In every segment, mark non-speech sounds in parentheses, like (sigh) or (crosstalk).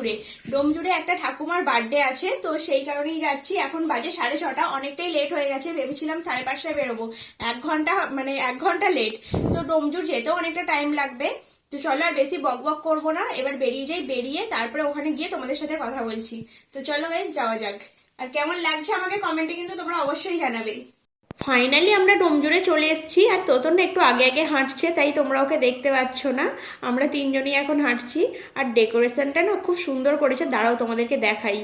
ডোমজুড়ে। ডোমজুড়ে একটা ঠাকুমার বার্থডে আছে, তো সেই কারণেই যাচ্ছি। এখন বাজে সাড়ে ছটা, অনেকটাই লেট হয়ে গেছে, ভেবেছিলাম সাড়ে পাঁচটায় বেরোবো। এক ঘণ্টা মানে এক ঘণ্টা লেট তো ডোমজুর যেতেও অনেকটা টাইম লাগবে। তো চলো আর বেশি বক বক করব না, এবার বেরিয়ে যাই, বেরিয়ে তারপরে ওখানে গিয়ে তোমাদের সাথে কথা বলছি। তো চলো গাইজ যাওয়া যাক। আর কেমন লাগছে আমাকে কমেন্টে কিন্তু তোমরা অবশ্যই জানাবে। ফাইনালি আমরা ডোমজুড়ে চলে এসেছি আর তোতন একটু আগে আগে হাঁটছে, তাই তোমরা ওকে দেখতে পাচ্ছ না। আমরা তিনজনই এখন হাঁটছি আর ডেকোরেশনটা না খুব সুন্দর করেছে। দাঁড়াও তোমাদেরকে দেখাই।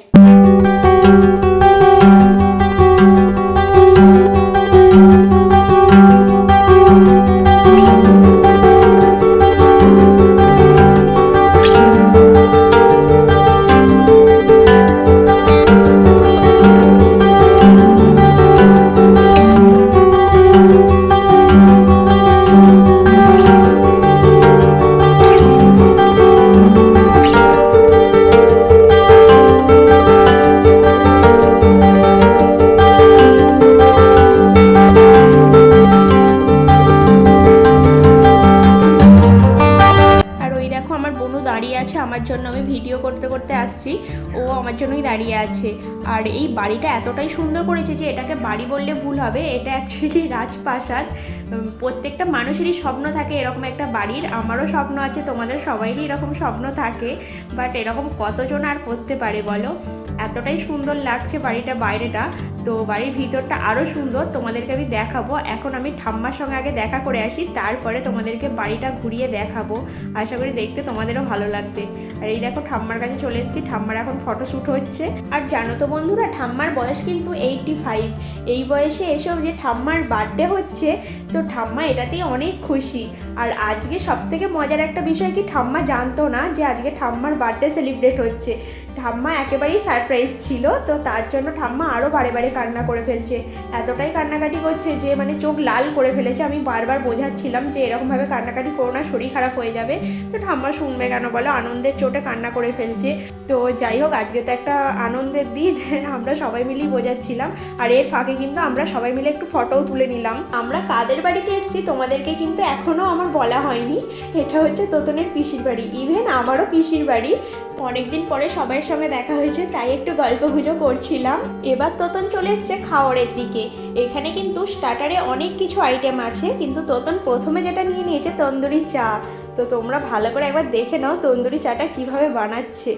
আর এই বাড়িটা এতটাই সুন্দর করেছে যে এটাকে বাড়ি বললে ভুল হবে। এটা অ্যাকচুয়ালি রাজপ্রাসাদ। প্রত্যেকটা মানুষেরই স্বপ্ন থাকে এরকম একটা বাড়ির। আমারও স্বপ্ন আছে, তোমাদের সবাইরই এরকম স্বপ্ন থাকে। বাট এরকম কতজন আর করতে পারে বলো? এতটাই সুন্দর লাগছে বাড়িটা, বাইরেটা। তো বাড়ির ভিতরটা আরও সুন্দর, তোমাদেরকে আমি দেখাবো। এখন আমি ঠাম্মার সঙ্গে আগে দেখা করে আসি, তারপরে তোমাদেরকে বাড়িটা ঘুরিয়ে দেখাবো। আশা করি দেখতে তোমাদেরও ভালো লাগবে। আর এই দেখো ঠাম্মার কাছে চলে এসেছি, ঠাম্মার এখন ফটোশ্যুট হচ্ছে। আর জানো তো বন্ধুরা, ঠাম্মার বয়স কিন্তু এইটটি ফাইভ এই বয়সে এসব যে ঠাম্মার বার্থডে হচ্ছে, তো ঠাম্মা এটাতেই অনেক খুশি। আর আজকে সব থেকে মজার একটা বিষয় কি, ঠাম্মা জানতো না যে আজকে ঠাম্মার বার্থডে সেলিব্রেট হচ্ছে। ঠাম্মা একেবারেই সারপ্রাইজ ছিল, তো তার জন্য ঠাম্মা আরও বারে বারে কান্না করে ফেলছে। এতটাই কান্নাকাটি করছে যে মানে চোখ লাল করে ফেলেছে। আমি বারবার বোঝাচ্ছিলাম যে এরকমভাবে কান্নাকাটি করো না, শরীর খারাপ হয়ে যাবে। তো ঠাম্মা শুনবে কেন বলো? আনন্দের চোটে কান্না করে ফেলছে। তো যাই হোক, আজকে তো একটা আনন্দের দিন। (laughs) আমরা সবাই মিলেই বোঝাচ্ছিলাম। আর এর ফাঁকে কিন্তু আমরা সবাই মিলে একটু ফটোও তুলে নিলাম। আমরা কাদের বাড়িতে এসেছি তোমাদেরকে কিন্তু এখনও আমার বলা হয়নি। এটা হচ্ছে তোতনের পিসির বাড়ি। ইভেন আমারও পিসির বাড়ি। অনেকদিন পরে সবাইয়ের সঙ্গে দেখা হয়েছে, তাই একটু গল্প গুজো করছিলাম। এবার তোতন চলে এসছে খাওয়ারের দিকে। এখানে কিন্তু স্টার্টারে অনেক কিছু আইটেম আছে, কিন্তু তোতন প্রথমে যেটা নিয়ে নিয়েছে তন্দুরি চা। তো তোমরা ভালো করে একবার দেখে নাও তন্দুরি চাটা কীভাবে বানাচ্ছে।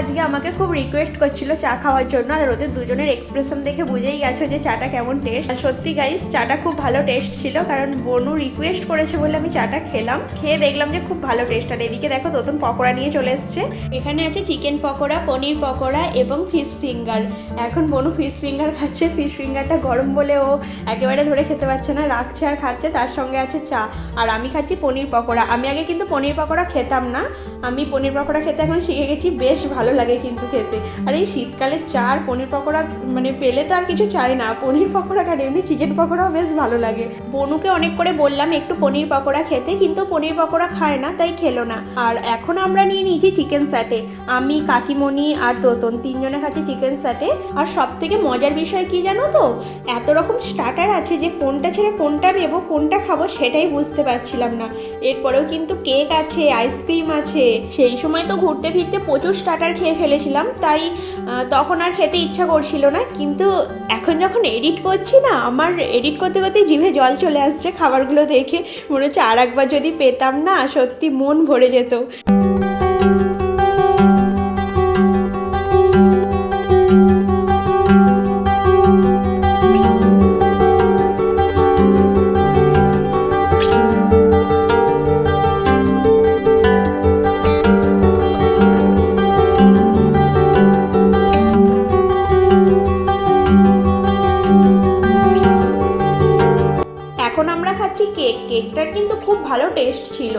আজকে আমাকে খুব রিকোয়েস্ট করছিল চা খাওয়ার জন্য, আর ওদের দুজনের এক্সপ্রেশন দেখে বুঝেই গেছো যে চাটা কেমন টেস্ট আর সত্যি গাইস চাটা খুব ভালো টেস্ট ছিল, কারণ বনু রিকোয়েস্ট করেছে বলে আমি চাটা খেলাম। খেয়ে দেখলাম যে খুব ভালো টেস্ট আর এদিকে দেখো নতুন পকোড়া নিয়ে চলে এসছে। এখানে আছে চিকেন পকোড়া, পনির পকোড়া এবং ফিশ ফিঙ্গার এখন বনু ফিশ ফিঙ্গার খাচ্ছে ফিশ ফিঙ্গারটা গরম বলে ও একেবারে ধরে খেতে পারছে না, রাখছে আর খাচ্ছে, তার সঙ্গে আছে চা। আর আমি খাচ্ছি পনির পকোড়া। আমি আগে কিন্তু পনির পকোড়া খেতাম না, আমি পনির পকোড়া খেতে এখন শিখে গেছি বেশ ভালো। লাগে কিন্তু খেতে। আর এই শীতকালে চা আর পনির পকোড়া মানে পেলে তো আর কিছু চাই না। পনির পকোড়া কাটে এমনি চিকেন পকোড়াও বেশ ভালো লাগে। বনুকে অনেক করে বললাম, একটু পনির পকোড়া খেতে। কিন্তু পনির পকোড়া খায় না, তাই খেলো না। আর এখন আমরা নিয়ে নিয়েছি চিকেন স্যাটে আমি, কাকিমণি আর তোতন তিনজনে খাচ্ছি চিকেন স্যাটে আর সব থেকে মজার বিষয় কি জানো তো? এত রকম স্টার্টার আছে যে কোনটা ছেড়ে কোনটা নেব, কোনটা খাব সেটাই বুঝতে পারছিলাম না। এরপরেও কিন্তু কেক আছে আইসক্রিম আছে। সেই সময় তো ঘুরতে ফিরতে প্রচুর স্টার্টার খেয়ে ফেলেছিলাম, তাই তখন আর খেতে ইচ্ছা করছিল না। কিন্তু এখন যখন এডিট করছি না, আমার এডিট করতে করতে জিভে জল চলে আসছে খাবারগুলো দেখে। মনে হচ্ছে আর একবার যদি পেতাম না, সত্যি মন ভরে যেত। কেক, কেকটার কিন্তু খুব ভালো টেস্ট ছিল।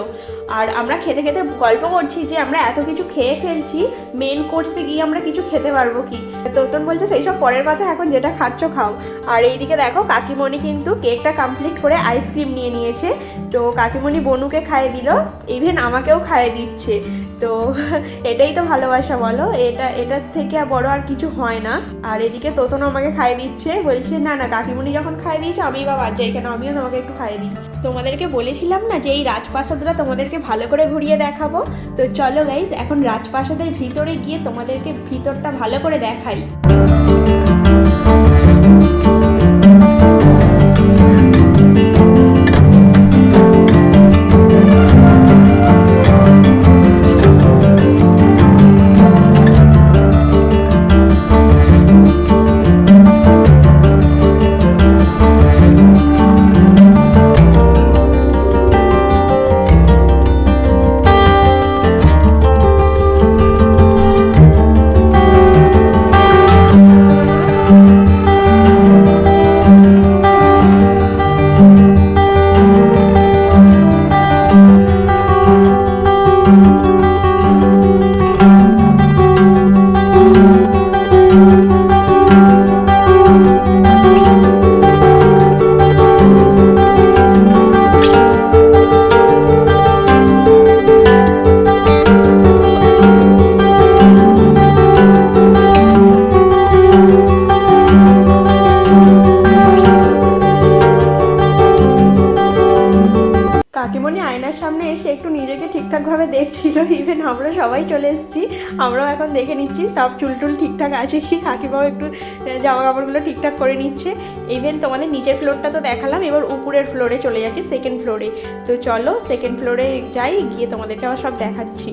আর আমরা খেতে খেতে গল্প করছি যে আমরা এত কিছু খেয়ে ফেলছি মেন কোর্সে গিয়ে আমরা কিছু খেতে পারব কি? তোতন বলছে সেই সব পরের কথা এখন যেটা খাচ্ছ খাও। আর এইদিকে দেখো কাকিমণি কিন্তু কেকটা কমপ্লিট করে আইসক্রিম নিয়ে নিয়েছে। তো কাকিমণি বনুকে খাইয়ে দিল ইভেন আমাকেও খাইয়ে দিচ্ছে। তো (laughs) এটাই তো ভালোবাসা বলো, এটা এটার থেকে বড় আর কিছু হয় না। আর এদিকে তোতন আমাকে খাইয়ে দিচ্ছে, বলছে না না, কাকিমণি যখন খাইয়ে দিয়েছে আমি বা বাদ যাই, কেন আমিও তোমাকে একটু খাইয়ে দিই। তোমাদেরকে বলেছিলাম না যে এই রাজপ্রাসাদরা তোমাদেরকে ভালো করে ঘুরিয়ে দেখাবো? তো চলো গাইজ এখন রাজপ্রাসাদের ভিতরে গিয়ে তোমাদেরকে ভিতরটা ভালো করে দেখাই। আয়নার সামনে এসে একটু নিজেকে ঠিকঠাকভাবে দেখছিল ইভেন আমরা সবাই চলে এসেছি। আমরাও এখন দেখে নিচ্ছি, সব চুল টুল ঠিকঠাক আছে কি? কাকিমাও একটু জামা কাপড়গুলো ঠিকঠাক করে নিচ্ছে। ইভেন তোমাদের নিচের ফ্লোরটা তো দেখালাম, এবার উপরের ফ্লোরে চলে যাচ্ছি সেকেন্ড ফ্লোরে তো চলো সেকেন্ড ফ্লোরে যাই, গিয়ে তোমাদেরকে আবার সব দেখাচ্ছি।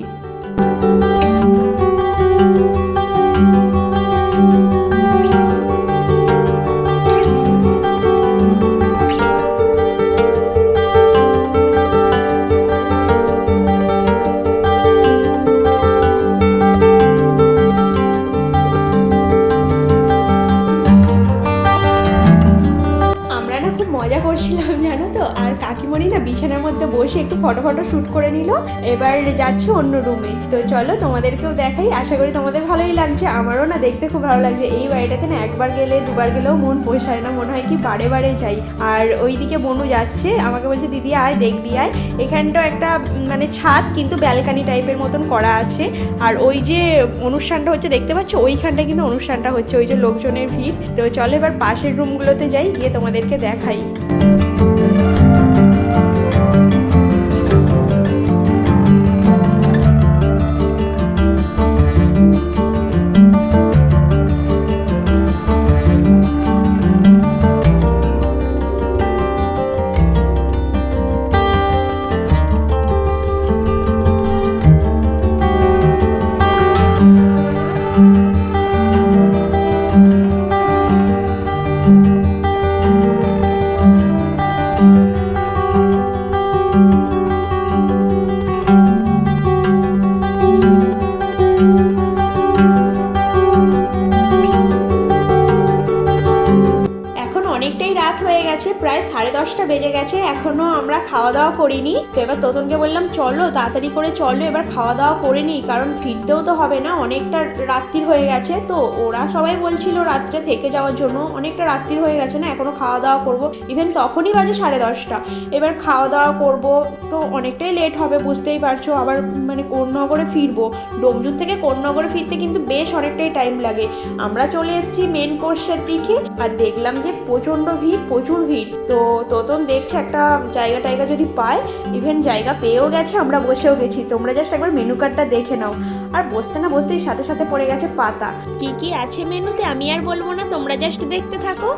শ্যুট করে নিল, এবার যাচ্ছে অন্য রুমে তো চলো তোমাদেরকেও দেখাই, আশা করি তোমাদের ভালোই লাগছে, আমারও না দেখতে খুব ভালো লাগছে। এই বাড়িটাতে না একবার গেলে, দুবার গেলেও মন পোষায় না, মনে হয় কি বারে বারে যাই। আর ওইদিকে বনু যাচ্ছে, আমাকে বলছে, দিদি আয়, দেখবি আয়। এখানটাও একটা মানে ছাদ, কিন্তু ব্যালকানি টাইপের মতন করা আছে। আর ওই যে অনুষ্ঠানটা হচ্ছে, দেখতে পাচ্ছ? ওইখানটা কিন্তু অনুষ্ঠানটা হচ্ছে, ওই যে লোকজনের ভিড়। তো চলো এবার পাশের রুমগুলোতে যাই, গিয়ে তোমাদেরকে দেখাই। খাওয়া দাওয়া করিনি। তো এবার তোতনকে বললাম, চলো, তাড়াতাড়ি করে চলো, এবার খাওয়া দাওয়া করে নিই কারণ ফিরতেও তো হবে না, অনেকটা রাত্রির হয়ে গেছে। তো ওরা সবাই বলছিল রাত্রে থেকে যাওয়ার জন্য, অনেকটা রাত্রির হয়ে গেছে না এখনও খাওয়া দাওয়া করব। ইভেন তখনই বাজে সাড়ে দশটা। এবার খাওয়া দাওয়া করব, তো অনেকটাই লেট হবে, বুঝতেই পারছ। আবার মানে কোন্নগরে ফিরবো। ডোমজুর থেকে কোন্নগরে ফিরতে কিন্তু বেশ অনেকটাই টাইম লাগে। আমরা চলে এসেছি মেন কোর্সের দিকে, আর দেখলাম যে প্রচণ্ড ভিড়, প্রচুর ভিড়। তো তোতন দেখছে একটা জায়গা টায়গা যদি পায় ইভেন জায়গা পেয়েও গেছে, আমরা বসেও গেছি। তোমরা জাস্ট একবার মেনু কার্ডটা দেখে নাও। আর বসতে না বসতেই সাথে সাথে পড়ে গেছে পাতা। কি কি আছে মেনুতে আমি আর বলব না, তোমরা জাস্ট দেখতে থাকো।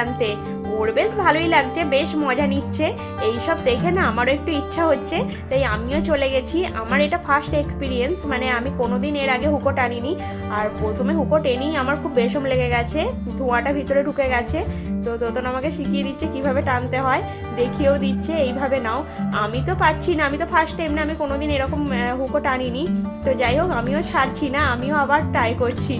টানতে ওর বেশ ভালোই লাগছে, বেশ মজা নিচ্ছে। এই সব দেখে না আমারও একটু ইচ্ছা হচ্ছে, তাই আমিও চলে গেছি। আমার এটা ফার্স্ট এক্সপিরিয়েন্স মানে আমি কোনোদিন এর আগে হুকো টানিনি। আর প্রথমে হুকো টেনেই আমার খুব বেশম লেগে গেছে, ধোঁয়াটা ভিতরে ঢুকে গেছে। তো তোতন আমাকে শিখিয়ে দিচ্ছে কীভাবে টানতে হয়, দেখিয়েও দিচ্ছে, এইভাবে নাও। আমি তো পাচ্ছি না, আমি তো ফার্স্ট টাইম না, আমি কোনোদিন এরকম হুকো টানিনি। তো যাই হোক, আমিও ছাড়ছি না, আমিও আবার ট্রাই করছি।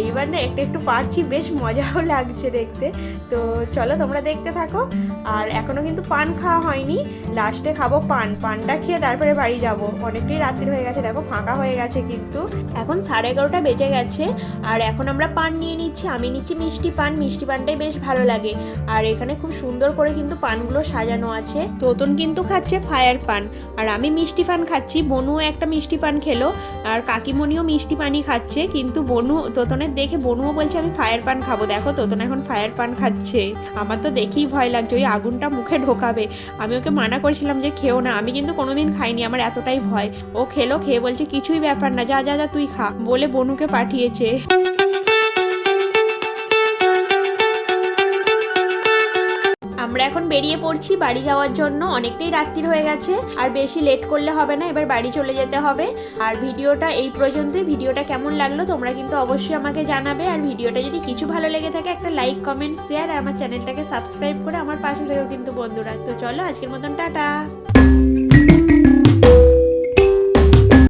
এইবার না একটু একটু পারছি, বেশ মজাও লাগছে দেখতে। তো চলো তোমরা দেখতে থাকো। আর এখনও কিন্তু পান খাওয়া হয়নি লাস্টে খাব পান। পানটা খেয়ে তারপরে বাড়ি যাব। অনেকটাই রাত্রি হয়ে গেছে, দেখো ফাঁকা হয়ে গেছে কিন্তু। এখন সাড়ে এগারোটা বেজে গেছে, আর এখন আমরা পান নিয়ে নিচ্ছি, আমি নিচ্ছি মিষ্টি পান। মিষ্টি পানটাই বেশ ভালো লাগে। আর এখানে খুব সুন্দর করে কিন্তু পানগুলো সাজানো আছে। তোতন কিন্তু খাচ্ছে ফায়ার পান আর আমি মিষ্টি পান খাচ্ছি। বনুও একটা মিষ্টি পান খেলো। আর কাকিমণিও মিষ্টি পানি খাচ্ছে। কিন্তু বনু, তোতনের দেখে বনুও বলছে, আমি ফায়ার পান খাব। দেখো, তোতন এখন ফায়ার পান খাচ্ছে। আমার তো দেখেই ভয় লাগছে। ওই আগুনটা মুখে ঢোকাবে। আমি ওকে মানা করেছিলাম যে, খেও না। আমি কিন্তু কোনোদিন খাইনি। আমার এতটাই ভয়। ও খেলো, খেয়ে বলছে, কিছুই ব্যাপার না। যা যা যা, তুই খা। বলে বনুকে পাঠিয়েছে। আমরা এখন বেরিয়ে পড়ছি, বাড়ি যাওয়ার জন্য। অনেকটাই রাত্রির হয়ে গেছে, আর বেশি লেট করলে হবে না, এবার বাড়ি চলে যেতে হবে। আর ভিডিওটা এই পর্যন্তই। ভিডিওটা কেমন লাগল তোমরা কিন্তু অবশ্যই আমাকে জানাবে। আর ভিডিওটা যদি কিছু ভালো লেগে থাকে, একটা লাইক কমেন্ট শেয়ার আর আমার চ্যানেলটাকে সাবস্ক্রাইব করে আমার পাশে থেকেও কিন্তু বন্ধুরা। তো চলো, আজকের মতন টাটা।